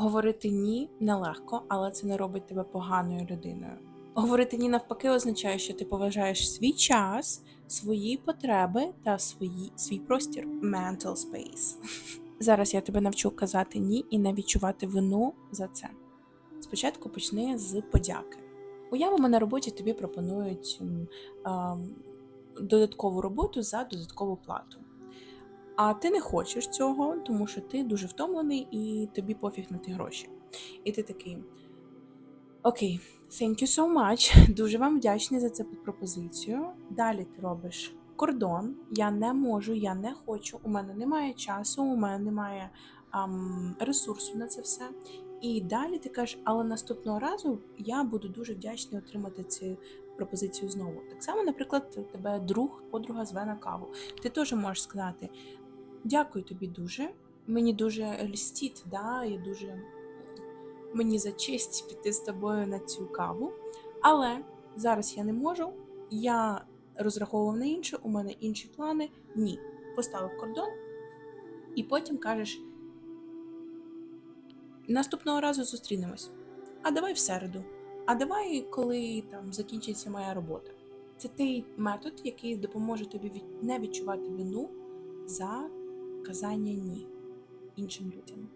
Говорити ні нелегко, але це не робить тебе поганою людиною. Говорити ні навпаки означає, що ти поважаєш свій час, свої потреби та свої, свій простір mental space. Зараз я тебе навчу казати ні і не відчувати вину за це. Спочатку почни з подяки. Уявимо, на роботі тобі пропонують ем, додаткову роботу за додаткову плату. А ти не хочеш цього, тому що ти дуже втомлений і тобі пофіг на ті гроші. І ти такий: Окей, thank you so much. Дуже вам вдячний за цю пропозицію. Далі ти робиш кордон. Я не можу, я не хочу, у мене немає часу, у мене немає ам, ресурсу на це все. І далі ти кажеш, але наступного разу я буду дуже вдячний отримати цю пропозицію знову. Так само, наприклад, тебе друг, подруга зве на каву. Ти теж можеш сказати: Дякую тобі дуже. Мені дуже льстить, да, і дуже мені за честь піти з тобою на цю каву. Але зараз я не можу. Я розраховував на інше, у мене інші плани. Ні. Поставив кордон, і потім кажеш: наступного разу зустрінемось. А давай в середу. А давай, коли там закінчиться моя робота. Це той метод, який допоможе тобі не відчувати вину за казання ні іншим людям.